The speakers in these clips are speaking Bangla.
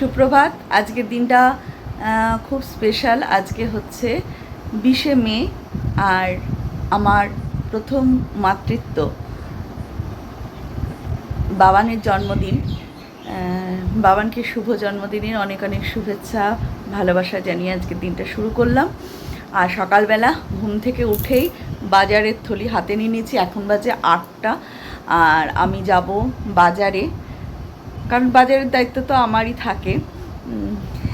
সুপ্রভাত। আজকের দিনটা খুব স্পেশাল আজকে হচ্ছে বিশে মে আর আমার প্রথম মাতৃত্ব। বাবানের জন্মদিন। বাবানকে শুভ জন্মদিনের অনেক অনেক শুভেচ্ছা, ভালোবাসা জানিয়ে আজকের দিনটা শুরু করলাম। আর সকালবেলা ঘুম থেকে উঠেই বাজারের থলি হাতে নিয়ে নিয়েছি। এখন বাজে আটটা। আর আমি যাব বাজারে। কারণ বাজারের দায়িত্ব তো আমারই থাকে।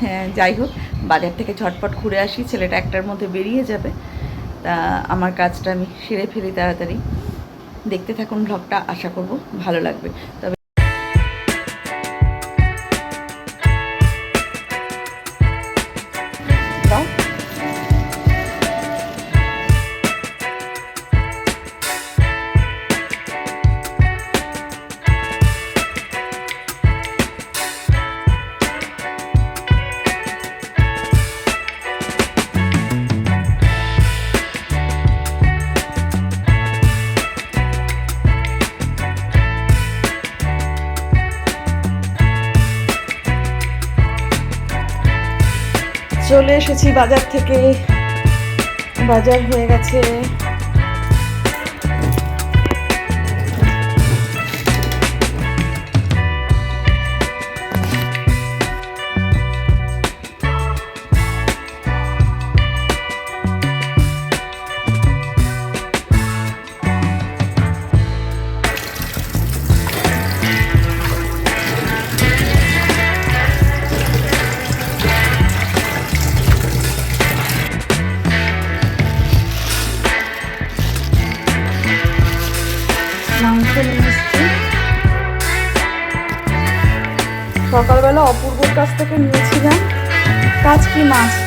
হ্যাঁ যাই হোক, বাজার থেকে ঝটপট ঘুরে আসি, ছেলেটা একটার মধ্যে বেরিয়ে যাবে। তা আমার কাজটা আমি সেরে ফেলি তাড়াতাড়ি। দেখতে থাকুন ব্লগটা আশা করব ভালো লাগবে। তবে চলে এসেছি বাজার থেকে। বাজার হয়ে গেছে। সকালবেলা অপূর্বর কাছ থেকে নিয়েছিলাম। কাজ কি মাছ?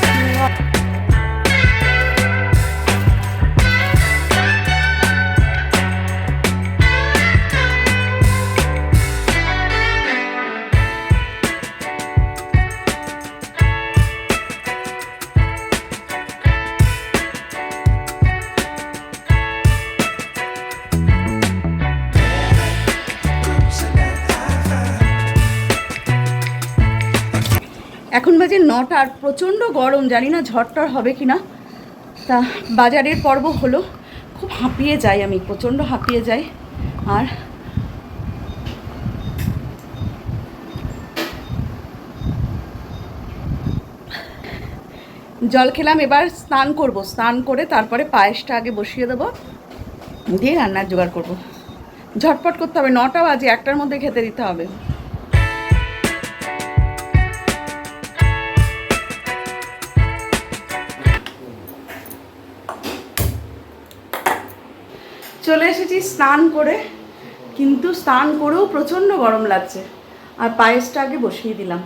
এখন বাজে নটা আর প্রচণ্ড গরম, জানি না ঝড়টর হবে কি না তা বাজারের পর্ব হলো, খুব হাঁপিয়ে যাই আমি, প্রচণ্ড হাঁপিয়ে যাই। আর জল খেলাম, এবার স্নান করব। স্নান করে তারপরে পায়েসটা আগে বসিয়ে দেবো, দিয়ে রান্নার জোগাড় করব। ঝটপট করতে হবে, নটা বাজে, একটার মধ্যে খেতে দিতে হবে। এসেছি স্নান করে, কিন্তু স্নান করেও প্রচণ্ড গরম লাগছে। আর পায়েসটা আগে বসিয়ে দিলাম।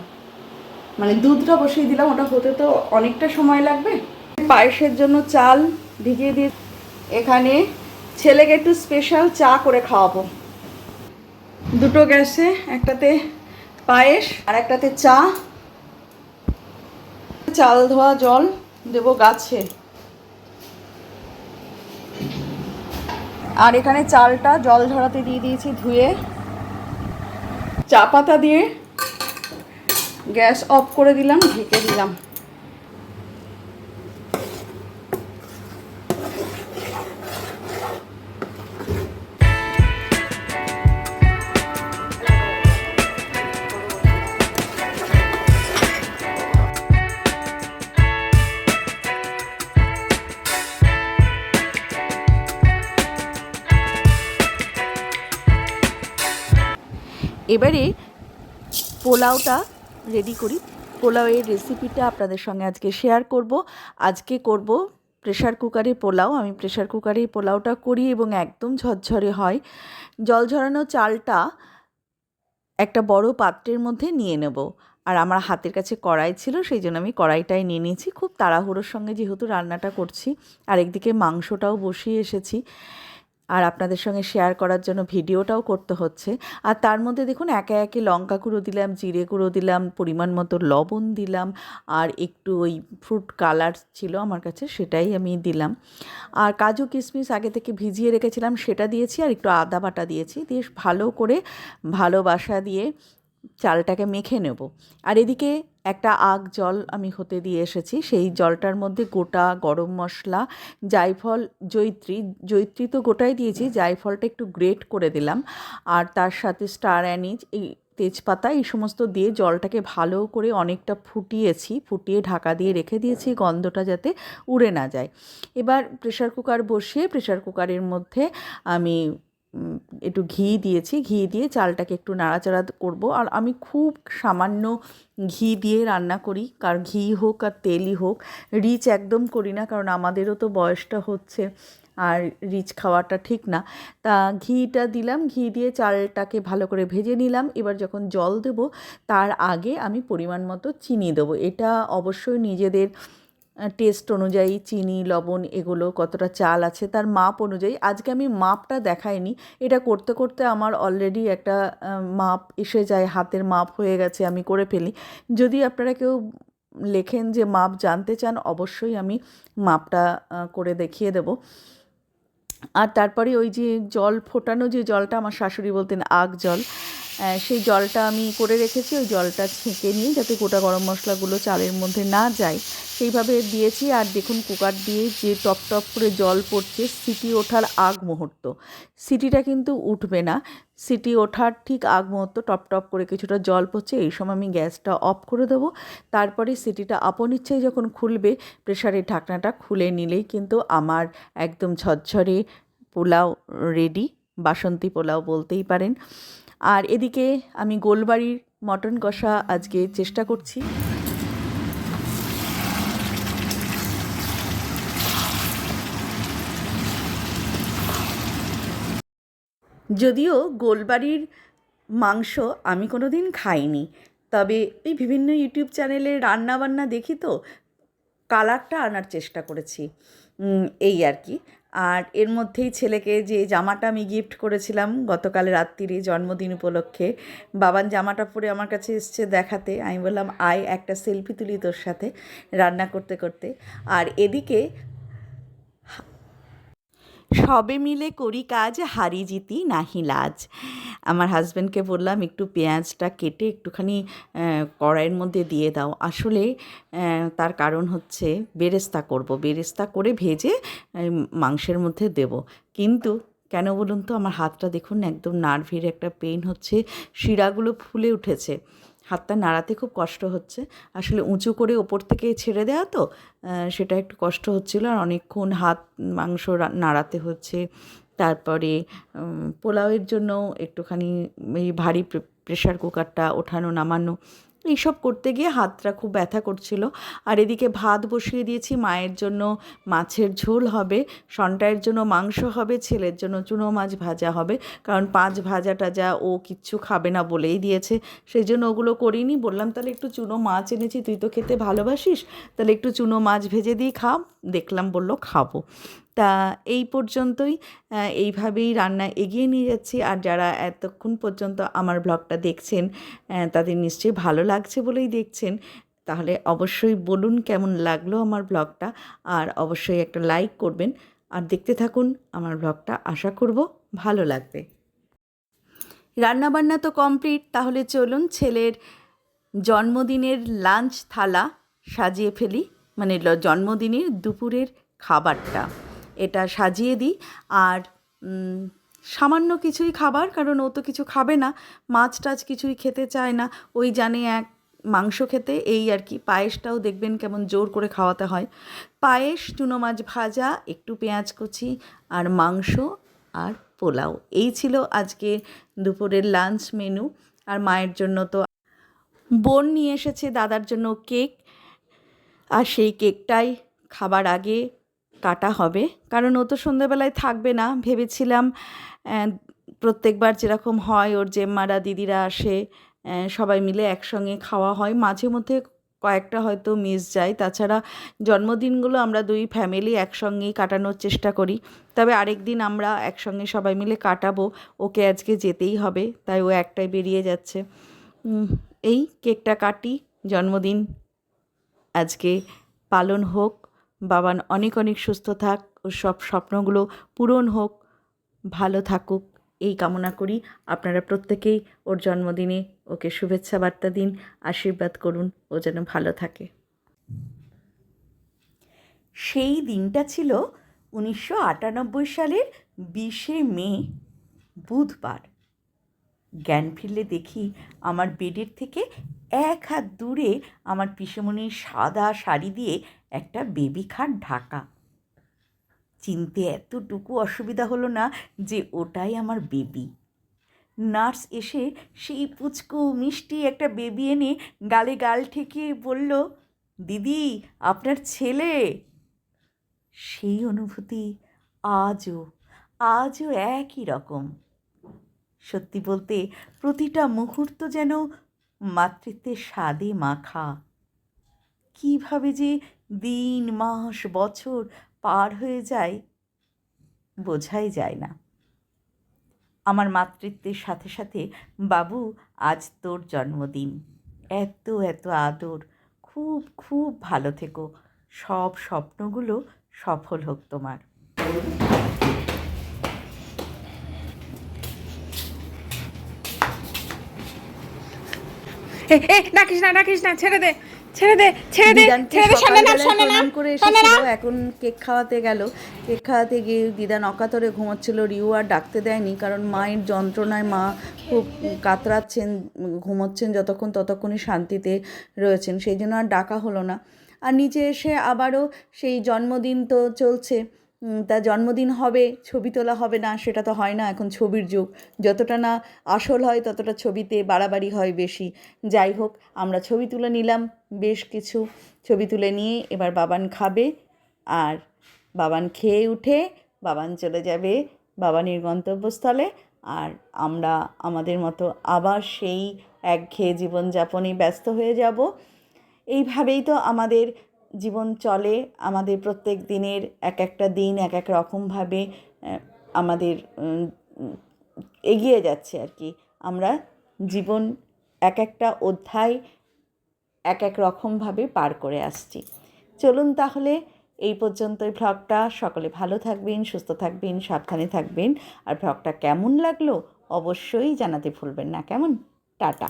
মানে দুধটা বসিয়ে দিলাম, ওটা হতে তো অনেকটা সময় লাগবে। পায়েসের জন্য চাল ভিজিয়ে দিয়ে এখানে ছেলেকে একটু স্পেশাল চা করে খাওয়াবো। দুটো গ্যাসে, একটাতে পায়েস আর একটাতে চা। চাল ধোয়া জল দেবো গাছে। আর এখানে চালটা জল ঝরাতে দিয়ে দিয়েছি ধুয়ে। চা পাতা দিয়ে গ্যাস অফ করে দিলাম, ঢেকে দিলাম। এবারে পোলাওটা রেডি করি। পোলাওয়ের রেসিপিটা আপনাদের সঙ্গে আজকে শেয়ার করব। আজকে করব প্রেশার কুকারে পোলাও। আমি প্রেশার কুকারে পোলাওটা করি এবং একদম ঝরঝরে হয়। জল ঝরানো চালটা একটা বড় পাত্রের মধ্যে নিয়ে নেব। আর আমার হাতের কাছে কড়াই ছিল, সেই জন্য আমি কড়াইটাই নিয়ে নিয়েছি। খুব তাড়াহুড়োর সঙ্গে যেহেতু রান্নাটা করছি আর একদিকে মাংসটাও বসিয়ে এসেছি। আর আপনাদের সঙ্গে শেয়ার করার জন্য ভিডিওটাও করতে হচ্ছে। আর তার মধ্যে দেখুন, একে একে লঙ্কা গুঁড়ো দিলাম, জিরে গুঁড়ো দিলাম, পরিমাণ মতো লবণ দিলাম, আর একটু ওই ফ্রুট কালার ছিল আমার কাছে, সেটাই আমি দিলাম। আর কাজু কিশমিশ আগে থেকে ভিজিয়ে রেখেছিলাম, সেটা দিয়েছি, আর একটু আদা বাটা দিয়েছি। দিয়ে ভালো করে ভালোবাসা দিয়ে চালটাকে মেখে নেব। আর এদিকে একটা আগ জল আমি হতে দিয়ে এসেছি। সেই জলটার মধ্যে গোটা গরম মশলা, জায়ফল, জৈত্রী জৈত্রী তো গোটাই দিয়েছি, জায়ফলটা একটু গ্রেট করে দিলাম। আর তার সাথে স্টার অ্যানিজ, এই তেজপাতা, এই সমস্ত দিয়ে জলটাকে ভালো করে অনেকটা ফুটিয়েছি, ফুটিয়ে ঢাকা দিয়ে রেখে দিয়েছি, গন্ধটা যাতে উড়ে না যায়। এবার প্রেশার কুকার বসিয়ে প্রেশার কুকারের মধ্যে আমি একটু ঘি দিয়েছি। ঘি দিয়ে চালটাকে একটু নাড়াচাড়া করব। আর আমি খুব সামান্য ঘি দিয়ে রান্না করি। কার ঘি হোক আর তেলই হোক, রিচ একদম করি না। কারণ আমাদেরও তো বয়সটা হচ্ছে আর রিচ খাওয়াটা ঠিক না। তা ঘিটা দিলাম। ঘি দিয়ে চালটাকে ভালো করে ভেজে নিলাম। এবার যখন জল দেব, তার আগে আমি পরিমাণ মতো চিনি দেবো। এটা অবশ্যই নিজেদের টেস্ট অনুযায়ী চিনি, লবণ এগুলো কতটা চাল আছে তার মাপ অনুযায়ী। আজকে আমি মাপটা দেখাইনি। এটা করতে করতে আমার অলরেডি একটা মাপ এসে যায়, হাতের মাপ হয়ে গেছে, আমি করে ফেলি। যদি আপনারা কেউ লেখেন যে মাপ জানতে চান, অবশ্যই আমি মাপটা করে দেখিয়ে দেব। আর তারপরে ওই যে জল, ফোটানো যে জলটা আমার শাশুড়ি বলতেন, আগ জল সেই জলটা আমি করে রেখেছি, ওই জলটা ছেঁকে নিয়ে যাতে গোটা গরম মশলাগুলো চালের মধ্যে না যায়, সেইভাবে দিয়েছি। আর দেখুন, কুকার দিয়ে যে টপ টপ করে জল পড়ছে, সিটি ওঠার আগ মুহূর্ত। সিটিটা কিন্তু উঠবে না। সিটি ওঠার ঠিক আগ মুহূর্ত, টপ টপ করে কিছুটা জল পড়ছে, এই সময় আমি গ্যাসটা অফ করে দেবো। তারপরে সিটিটা আপন ইচ্ছেই যখন খুলবে প্রেশারের ঢাকনাটা খুলে নিলেই কিন্তু আমার একদম ঝরঝরে পোলাও রেডি, বাসন্তী পোলাও বলতেই পারেন। আর এদিকে আমি গোলবাড়ির মটন কষা আজকে চেষ্টা করছি। যদিও গোলবাড়ির মাংস আমি কোনো দিন খাইনি, তবে এই বিভিন্ন ইউটিউব চ্যানেলে রান্নাবান্না দেখি তো, কালারটা আনার চেষ্টা করেছি। এই আর কি। আর এর মধ্যেই ছেলেকে যে জামাটা আমি গিফট করেছিলাম গতকাল রাত্রিরে জন্মদিন উপলক্ষে, বাবান জামাটা পরে আমার কাছে এসছে দেখাতে। আমি বললাম, আয় একটা সেলফি তুলি তোর সাথে রান্না করতে করতে। আর এদিকে সবে মিলে করি কাজ, হারি জিতি, নাহি লাজ। আমার হাজব্যান্ডকে বললাম, একটু পেঁয়াজটা কেটে একটুখানি কড়াইয়ের মধ্যে দিয়ে দাও। আসলে তার কারণ হচ্ছে বেরেস্তা করব। বেরেস্তা করে ভেজে মাংসের মধ্যে দেব। কিন্তু, কেন বলুন তো, আমার হাতটা দেখুন, একদম নার্ভের একটা পেইন হচ্ছে, শিরাগুলো ফুলে উঠেছে। হাতটা নাড়াতে খুব কষ্ট হচ্ছে। আসলে উঁচু করে ওপর থেকে ছেড়ে দেওয়া তো সেটা একটু কষ্ট হচ্ছিল। আর অনেকক্ষণ হাত, মাংস নাড়াতে হচ্ছে। তারপরে পোলাওয়ের জন্য একটুখানি এই ভারী প্রে- প্রেশার কুকারটা ওঠানো, নামানো এইসব করতে গিয়ে হাতটা খুব ব্যথা করছিল। আর এদিকে ভাত বসিয়ে দিয়েছি, মায়ের জন্য মাছের ঝোল হবে সন্টায়ের জন্য মাংস হবে, ছেলের জন্য চুনো মাছ ভাজা হবে। কারণ পাঁচ ভাজা টাজা ও কিচ্ছু খাবে না বলেই দিয়েছে। সেই জন্য ওগুলো করিনি। বললাম, তাহলে একটু চুনো মাছ এনেছি, তুই তো খেতে ভালোবাসিস, তাহলে একটু চুনো মাছ ভেজে দিই খাও দেখলাম বলল, খাব। তা এই পর্যন্তই। এইভাবেই রান্না এগিয়ে নিয়ে যাচ্ছি। আর যারা এতক্ষণ পর্যন্ত আমার ব্লগটা দেখছেন তাদের নিশ্চয়ই ভালো লাগছে বলেই দেখছেন। তাহলে অবশ্যই বলুন কেমন লাগল আমার ব্লগটা। আর অবশ্যই একটা লাইক করবেন। আর দেখতে থাকুন আমার ব্লগটা, আশা করব ভালো লাগবে। রান্নাবান্না তো কমপ্লিট। তাহলে চলুন ছেলের জন্মদিনের লাঞ্চ থালা সাজিয়ে ফেলি। মানে জন্মদিনের দুপুরের খাবারটা। এটা সাজিয়ে দিই। আর সামান্য কিছুই খাবার, কারণ ও তো কিছু খাবে না। মাছ টাছ কিছুই খেতে চায় না। ওই জানে এক মাংস খেতে, এই আর কি। পায়েসটাও দেখবেন কেমন জোর করে খাওয়াতে হয়। পায়েস চুনো মাছ ভাজা, একটু পেঁয়াজ কুচি, আর মাংস, আর পোলাও। এই ছিল আজকে দুপুরের লাঞ্চ মেনু। আর মায়ের জন্য তো বোন নিয়ে এসেছে, দাদার জন্য কেক। আর সেই কেকটাই খাবার আগে কাটা হবে। কারণ ও তো সন্ধ্যেবেলায় থাকবে না। ভেবেছিলাম প্রত্যেকবার যেরকম হয় ওর জেম্মারা, দিদিরা আসে সবাই মিলে একসঙ্গে খাওয়া হয়। মাঝে মধ্যে কয়েকটা হয়তো মিস যায়। তাছাড়া জন্মদিনগুলো আমরা দুই ফ্যামিলি একসঙ্গেই কাটানোর চেষ্টা করি। তবে আরেক দিন আমরা একসঙ্গে সবাই মিলে কাটাবো। ওকে আজকে যেতেই হবে, তাই ও একটাই বেরিয়ে যাচ্ছে। এই কেকটা কাটি। জন্মদিন আজকে পালন হোক। বাবান অনেক অনেক সুস্থ থাক ও সব স্বপ্নগুলো পূরণ হোক, ভালো থাকুক। এই কামনা করি। আপনারা প্রত্যেকেই ওর জন্মদিনে ওকে শুভেচ্ছা বার্তা দিন, আশীর্বাদ করুন, ও যেন ভালো থাকে। সেই দিনটা ছিল উনিশশো আটানব্বই সালের বিশে মে, বুধবার। জ্ঞান ফিরলে দেখি আমার বেডের থেকে এক হাত দূরে আমার পিসেমণির সাদা শাড়ি দিয়ে একটা বেবি খাট ঢাকা। চিনতে এতটুকু অসুবিধা হলো না যে ওটাই আমার বেবি। নার্স এসে সেই পুচকু মিষ্টি একটা বেবি এনে গালে গাল ঠেকিয়ে বলল, দিদি, আপনার ছেলে? সেই অনুভূতি আজও আজও একই রকম। সত্যি বলতে প্রতিটা মুহূর্ত যেন মাতৃত্বের স্বাদে মাখা। কীভাবে যে দিন, মাস, বছর পার হয়ে যায়, বোঝাই যায় না। আমার মাতৃত্বের সাথে সাথে, বাবু, আজ তোর জন্মদিন। এত এত আদর। খুব খুব ভালো থেকো। সব স্বপ্নগুলো সফল হোক তোমার। এ ডাকিস না ডাকিস না ছেড়ে দে ছেড়ে দে ছেড়ে দে ছেড়ে দে সামনে নাম সামনে নাম করে এসেছিল এখন কেক খাওয়াতে গেল। কেক খাওয়াতে গিয়ে দিদান অকাতরে ঘুমোচ্ছিল রিউ আর ডাকতে দেয়নি কারণ মায়ের যন্ত্রণায় মা খুব কাতরাচ্ছেন ঘুমোচ্ছেন যতক্ষণ ততক্ষণই শান্তিতে রয়েছেন সেই জন্য আর ডাকা হলো না। আর নিচে এসে আবারও সেই জন্মদিন তো চলছে। উম, তা জন্মদিন হবে ছবি তোলা হবে না সেটা তো হয় না এখন ছবির যুগ। যতটা না আসল হয় ততটা ছবিতে বাড়াবাড়ি হয় বেশি। যাই হোক আমরা ছবি তুলে নিলাম বেশ কিছু ছবি তুলে নিয়ে এবার বাবান খাবে আর বাবান খেয়ে উঠে বাবান চলে যাবে বাবানির গন্তব্যস্থলে আর আমরা আমাদের মতো আবার সেই একঘেয়ে জীবনযাপনে ব্যস্ত হয়ে যাব। এইভাবেই তো আমাদের জীবন চলে, আমাদের প্রত্যেক দিনের এক একটা দিন এক এক রকমভাবে আমাদের এগিয়ে যাচ্ছে আর কি। আমরা জীবন এক একটা অধ্যায় এক এক রকমভাবে পার করে আসছি। চলুন তাহলে এই পর্যন্তই ভ্লগটা সকলে ভালো থাকবেন, সুস্থ থাকবেন, সাবধানে থাকবেন। আর ভ্লগটা কেমন লাগল অবশ্যই জানাতে ভুলবেন না। কেমন? টাটা।